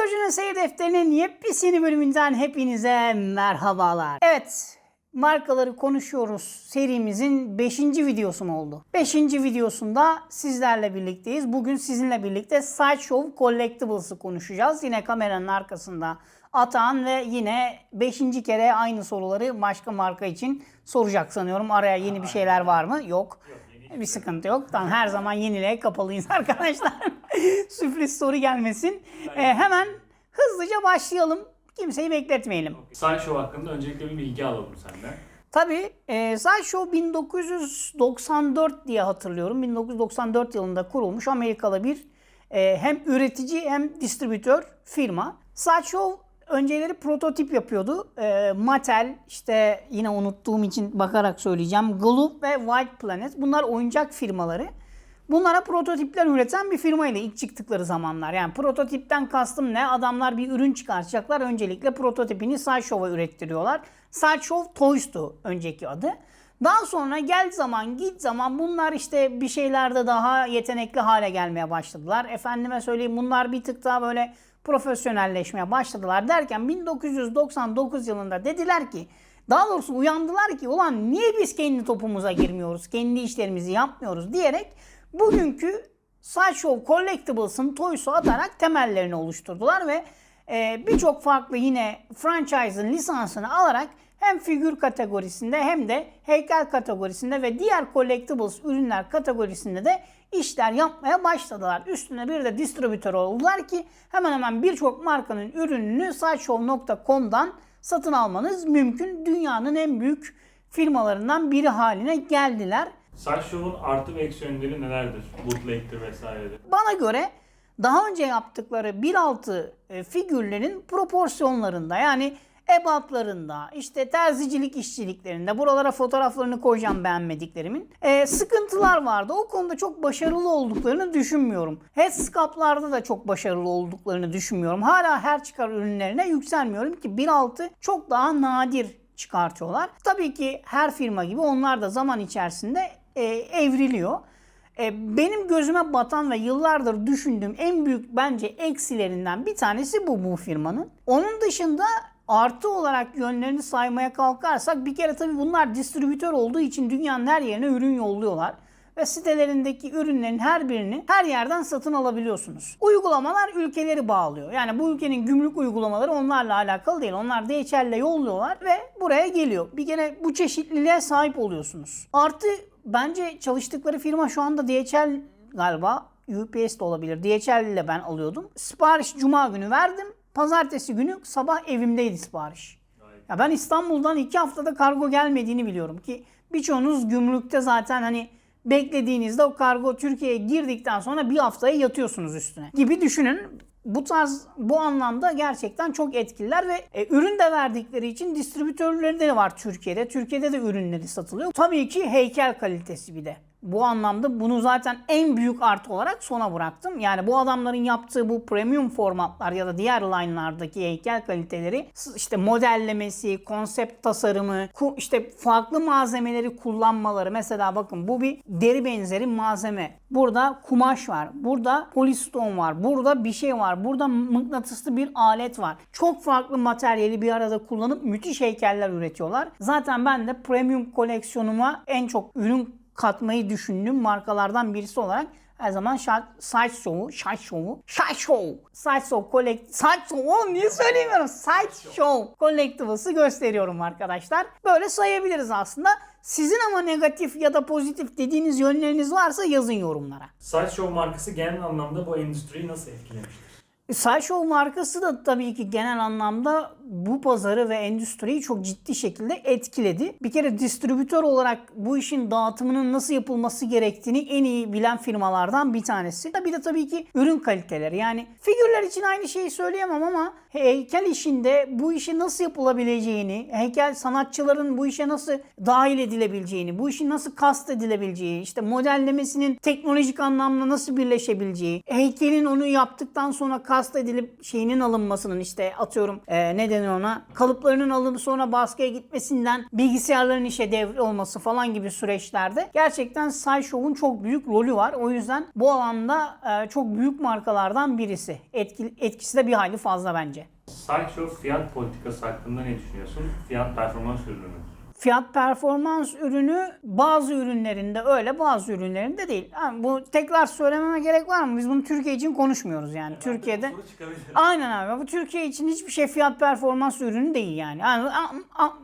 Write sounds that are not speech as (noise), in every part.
Videocunun seyir defterinin yepyeni bölümünden hepinize merhabalar. Evet, markaları konuşuyoruz serimizin 5. videosu mu oldu? 5. videosunda sizlerle birlikteyiz. Bugün sizinle birlikte Sideshow Collectibles'ı konuşacağız. Yine kameranın arkasında Atan ve yine 5. kere aynı soruları başka marka için soracak sanıyorum. Araya yeni bir şeyler var mı? Yok. Bir sıkıntı yok. Tamam her zaman yeniliğe kapalıyız (laughs) arkadaşlar. (laughs) Sürpriz soru gelmesin. Ee, hemen hızlıca başlayalım. Kimseyi bekletmeyelim. Sideshow hakkında öncelikle bir bilgi alalım senden. Tabii e, Sideshow 1994 diye hatırlıyorum. 1994 yılında kurulmuş Amerikalı bir e, hem üretici hem distribütör firma. Sideshow önceleri prototip yapıyordu. E, Mattel işte yine unuttuğum için bakarak söyleyeceğim. Gloop ve White Planet bunlar oyuncak firmaları. Bunlara prototipler üreten bir firmaydı ilk çıktıkları zamanlar. Yani prototipten kastım ne? Adamlar bir ürün çıkartacaklar. Öncelikle prototipini Sideshow'a ürettiriyorlar. Sideshow Toys'tu önceki adı. Daha sonra gel zaman git zaman bunlar işte bir şeylerde daha yetenekli hale gelmeye başladılar. Efendime söyleyeyim bunlar bir tık daha böyle profesyonelleşmeye başladılar derken 1999 yılında dediler ki daha doğrusu uyandılar ki ulan niye biz kendi topumuza girmiyoruz, kendi işlerimizi yapmıyoruz diyerek bugünkü Sideshow Collectibles'ın Toys'u atarak temellerini oluşturdular ve e, birçok farklı yine franchise'ın lisansını alarak hem figür kategorisinde hem de heykel kategorisinde ve diğer collectibles ürünler kategorisinde de işler yapmaya başladılar. Üstüne bir de distribütör oldular ki hemen hemen birçok markanın ürününü sideshow.com'dan satın almanız mümkün. Dünyanın en büyük firmalarından biri haline geldiler. Sideshow'un artı ve eksi yönleri nelerdir? Bootleg'tir vesairedir. Bana göre daha önce yaptıkları 1.6 e, figürlerin proporsiyonlarında yani ebatlarında, işte terzicilik işçiliklerinde, buralara fotoğraflarını koyacağım beğenmediklerimin. e, sıkıntılar vardı. O konuda çok başarılı olduklarını düşünmüyorum. Headscap'larda da çok başarılı olduklarını düşünmüyorum. Hala her çıkar ürünlerine yükselmiyorum ki 1.6 çok daha nadir çıkartıyorlar. Tabii ki her firma gibi onlar da zaman içerisinde e, evriliyor. E, benim gözüme batan ve yıllardır düşündüğüm en büyük bence eksilerinden bir tanesi bu bu firmanın. Onun dışında artı olarak yönlerini saymaya kalkarsak bir kere tabii bunlar distribütör olduğu için dünyanın her yerine ürün yolluyorlar ve sitelerindeki ürünlerin her birini her yerden satın alabiliyorsunuz. Uygulamalar ülkeleri bağlıyor. Yani bu ülkenin gümrük uygulamaları onlarla alakalı değil. Onlar DHL'le yolluyorlar ve buraya geliyor. Bir kere bu çeşitliliğe sahip oluyorsunuz. Artı bence çalıştıkları firma şu anda DHL galiba UPS de olabilir. DHL ile ben alıyordum. Sipariş cuma günü verdim. Pazartesi günü sabah evimdeydi sipariş. Ya ben İstanbul'dan iki haftada kargo gelmediğini biliyorum ki birçoğunuz gümrükte zaten hani beklediğinizde o kargo Türkiye'ye girdikten sonra bir haftaya yatıyorsunuz üstüne gibi düşünün. Bu tarz bu anlamda gerçekten çok etkililer ve e, ürün de verdikleri için distribütörleri de var Türkiye'de. Türkiye'de de ürünleri satılıyor. Tabii ki heykel kalitesi bir de. Bu anlamda bunu zaten en büyük artı olarak sona bıraktım. Yani bu adamların yaptığı bu premium formatlar ya da diğer line'lardaki heykel kaliteleri işte modellemesi, konsept tasarımı, işte farklı malzemeleri kullanmaları. Mesela bakın bu bir deri benzeri malzeme. Burada kumaş var. Burada poliston var. Burada bir şey var. Burada mıknatıslı bir alet var. Çok farklı materyali bir arada kullanıp müthiş heykeller üretiyorlar. Zaten ben de premium koleksiyonuma en çok ürün katmayı düşündüğüm markalardan birisi olarak her zaman Sideshow'u, Sideshow'u, Sideshow, Sideshow Collect, Sideshow, oğlum niye söyleyemiyorum? Sideshow Collectibles'ı gösteriyorum arkadaşlar. Böyle sayabiliriz aslında. Sizin ama negatif ya da pozitif dediğiniz yönleriniz varsa yazın yorumlara. Sideshow markası genel anlamda bu endüstriyi nasıl etkilemiştir? Sideshow markası da tabii ki genel anlamda bu pazarı ve endüstriyi çok ciddi şekilde etkiledi. Bir kere distribütör olarak bu işin dağıtımının nasıl yapılması gerektiğini en iyi bilen firmalardan bir tanesi. Bir de tabii ki ürün kaliteleri. Yani figürler için aynı şeyi söyleyemem ama heykel işinde bu işi nasıl yapılabileceğini, heykel sanatçıların bu işe nasıl dahil edilebileceğini, bu işin nasıl kast edilebileceği, işte modellemesinin teknolojik anlamda nasıl birleşebileceği, heykelin onu yaptıktan sonra kast edilip şeyinin alınmasının işte atıyorum e, ne denir ona? Kalıplarının alınıp sonra baskıya gitmesinden bilgisayarların işe devre olması falan gibi süreçlerde gerçekten Sideshow'un çok büyük rolü var. O yüzden bu alanda e, çok büyük markalardan birisi. Etki, etkisi de bir hayli fazla bence. Sideshow fiyat politikası hakkında ne düşünüyorsun? Fiyat performans ürünü. Fiyat performans ürünü bazı ürünlerinde öyle bazı ürünlerinde değil. Yani bu tekrar söylememe gerek var mı? Biz bunu Türkiye için konuşmuyoruz yani. Türkiye'de Soru çıkabilir. Aynen abi. Bu Türkiye için hiçbir şey fiyat performans ürünü değil yani. yani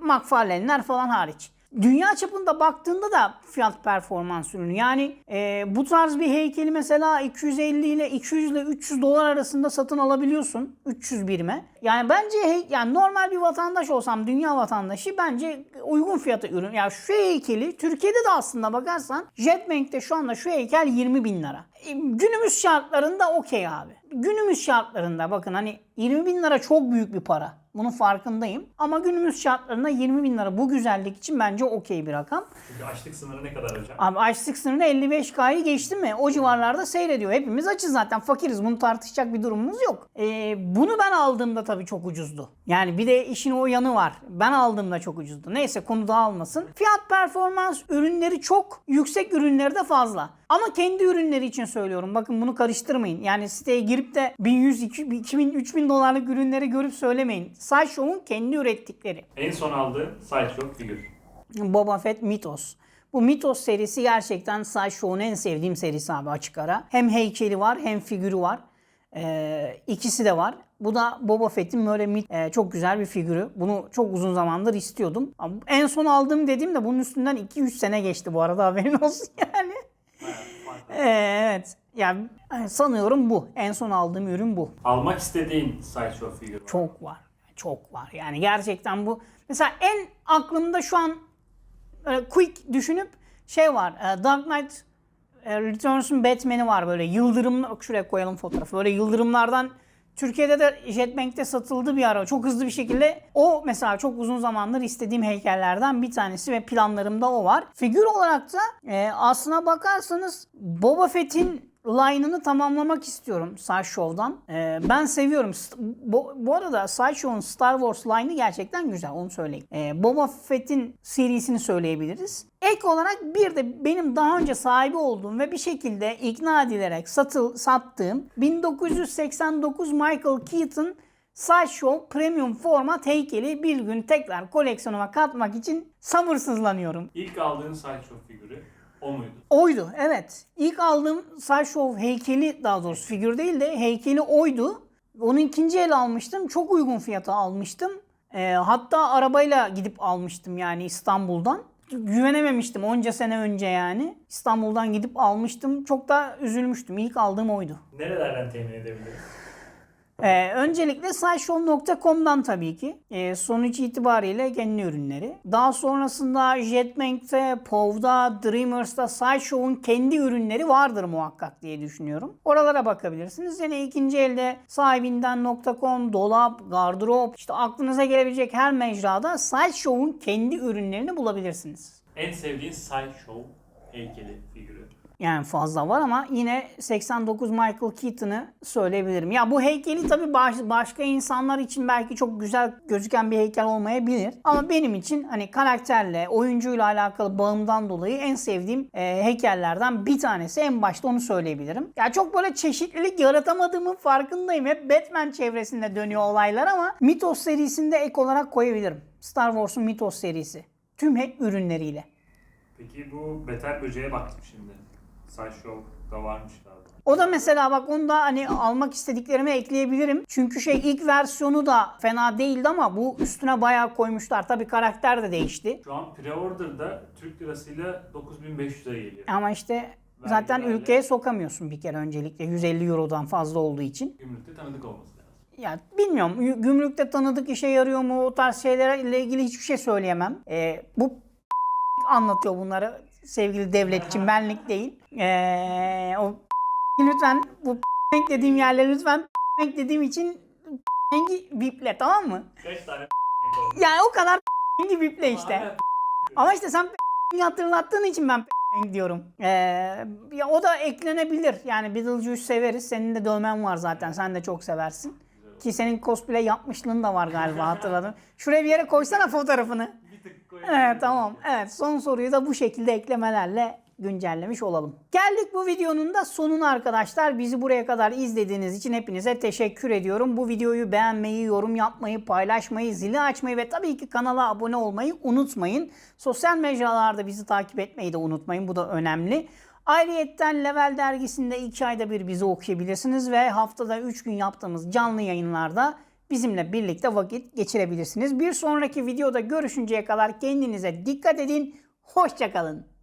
McFarlane'ler falan hariç. Dünya çapında baktığında da fiyat performans ürünü. Yani e, bu tarz bir heykeli mesela 250 ile 200 ile 300 dolar arasında satın alabiliyorsun. 300 birime. Yani bence hey- yani normal bir vatandaş olsam dünya vatandaşı bence uygun fiyata ürün. Ya şu heykeli Türkiye'de de aslında bakarsan Jetbank'te şu anda şu heykel 20 bin lira. E, Günümüz şartlarında okey abi. Günümüz şartlarında bakın hani 20 bin lira çok büyük bir para. Bunun farkındayım. Ama günümüz şartlarında 20 bin lira bu güzellik için bence okey bir rakam. Çünkü açlık sınırı ne kadar hocam? Abi açlık sınırı 55K'yı geçti mi? O civarlarda seyrediyor. Hepimiz açız zaten. Fakiriz. Bunu tartışacak bir durumumuz yok. Ee, bunu ben aldığımda tabii çok ucuzdu. Yani bir de işin o yanı var. Ben aldığımda çok ucuzdu. Neyse konu dağılmasın. Fiyat performans ürünleri çok. Yüksek ürünleri de fazla. Ama kendi ürünleri için söylüyorum. Bakın bunu karıştırmayın. Yani siteye girip de 1100, 2000, 3000 dolarlık ürünleri görüp söylemeyin. Sideshow'un kendi ürettikleri. En son aldığın Sideshow figür. Boba Fett Mythos. Bu Mythos serisi gerçekten Sideshow'un en sevdiğim serisi abi açık ara. Hem heykeli var hem figürü var. Ee, ikisi de var. Bu da Boba Fett'in böyle mit- e, çok güzel bir figürü. Bunu çok uzun zamandır istiyordum. Ama En son aldığım dediğimde bunun üstünden 2-3 sene geçti bu arada haberin (laughs) olsun yani. Ee, evet. Yani sanıyorum bu. En son aldığım ürün bu. Almak istediğin Sideshow figür var. Çok var. Çok var. Yani gerçekten bu. Mesela en aklımda şu an böyle quick düşünüp şey var. e, Dark Knight e, Returns'un Batman'i var böyle yıldırım şuraya koyalım fotoğrafı. Böyle yıldırımlardan Türkiye'de de Jetbank'te satıldı bir ara. Çok hızlı bir şekilde o mesela çok uzun zamandır istediğim heykellerden bir tanesi ve planlarımda o var. Figür olarak da e, aslına bakarsanız Boba Fett'in line'ını tamamlamak istiyorum Sideshow'dan. Ee, ben seviyorum. Bu, bu arada Sideshow'un Star Wars line'ı gerçekten güzel onu söyleyeyim. Ee, Boba Fett'in serisini söyleyebiliriz. Ek olarak bir de benim daha önce sahibi olduğum ve bir şekilde ikna edilerek satıl, sattığım 1989 Michael Keaton Sideshow Premium Format heykeli bir gün tekrar koleksiyonuma katmak için sabırsızlanıyorum. İlk aldığın Sideshow figürü o muydu? Oydu evet. İlk aldığım Sideshow heykeli daha doğrusu figür değil de heykeli oydu. Onu ikinci el almıştım. Çok uygun fiyata almıştım. Ee, hatta arabayla gidip almıştım yani İstanbul'dan. Güvenememiştim onca sene önce yani. İstanbul'dan gidip almıştım. Çok da üzülmüştüm. İlk aldığım oydu. Nerelerden temin edebiliriz? Ee, öncelikle sideshow.com'dan tabii ki. Ee, sonuç itibariyle kendi ürünleri. Daha sonrasında Jetbank'te, Pov'da, Dreamers'ta Sideshow'un kendi ürünleri vardır muhakkak diye düşünüyorum. Oralara bakabilirsiniz. Yine ikinci elde sahibinden.com, dolap, gardırop, işte aklınıza gelebilecek her mecrada Sideshow'un kendi ürünlerini bulabilirsiniz. En sevdiğin Sideshow heykeli figürü. Yani fazla var ama yine 89 Michael Keaton'ı söyleyebilirim. Ya bu heykeli tabii baş- başka insanlar için belki çok güzel gözüken bir heykel olmayabilir. Ama benim için hani karakterle, oyuncuyla alakalı bağımdan dolayı en sevdiğim e, heykellerden bir tanesi. En başta onu söyleyebilirim. Ya çok böyle çeşitlilik yaratamadığımın farkındayım. Hep Batman çevresinde dönüyor olaylar ama Mythos serisinde ek olarak koyabilirim. Star Wars'un Mythos serisi. Tüm hep ürünleriyle. Peki bu Beter Böceğe baktım şimdi. Sideshow'da varmış galiba. O da mesela bak onu da hani almak istediklerime ekleyebilirim. Çünkü şey ilk versiyonu da fena değildi ama bu üstüne bayağı koymuşlar. Tabi karakter de değişti. Şu an pre-order'da Türk lirasıyla 9500'e geliyor. Ama işte zaten Vergilerle. ülkeye sokamıyorsun bir kere öncelikle 150 Euro'dan fazla olduğu için. Gümrükte tanıdık olması lazım. Ya bilmiyorum gü- gümrükte tanıdık işe yarıyor mu o tarz şeylerle ilgili hiçbir şey söyleyemem. Ee, bu (laughs) anlatıyor bunları sevgili devletçim benlik değil. Ee, o (laughs) lütfen bu (laughs) dediğim yerleri lütfen (laughs) dediğim için biple tamam mı? Kaç tane Yani o kadar biple işte. Ama işte sen hatırlattığın için ben diyorum. Ee, ya o da eklenebilir. Yani Beetlejuice severiz. Senin de dövmen var zaten. Sen de çok seversin. Ki senin cosplay yapmışlığın da var galiba hatırladım. Şuraya bir yere koysana fotoğrafını. Bir tık Evet tamam. Evet son soruyu da bu şekilde eklemelerle güncellemiş olalım. Geldik bu videonun da sonuna arkadaşlar. Bizi buraya kadar izlediğiniz için hepinize teşekkür ediyorum. Bu videoyu beğenmeyi, yorum yapmayı, paylaşmayı, zili açmayı ve tabii ki kanala abone olmayı unutmayın. Sosyal mecralarda bizi takip etmeyi de unutmayın. Bu da önemli. Ayrıyetten Level dergisinde 2 ayda bir bizi okuyabilirsiniz ve haftada 3 gün yaptığımız canlı yayınlarda bizimle birlikte vakit geçirebilirsiniz. Bir sonraki videoda görüşünceye kadar kendinize dikkat edin. Hoşçakalın.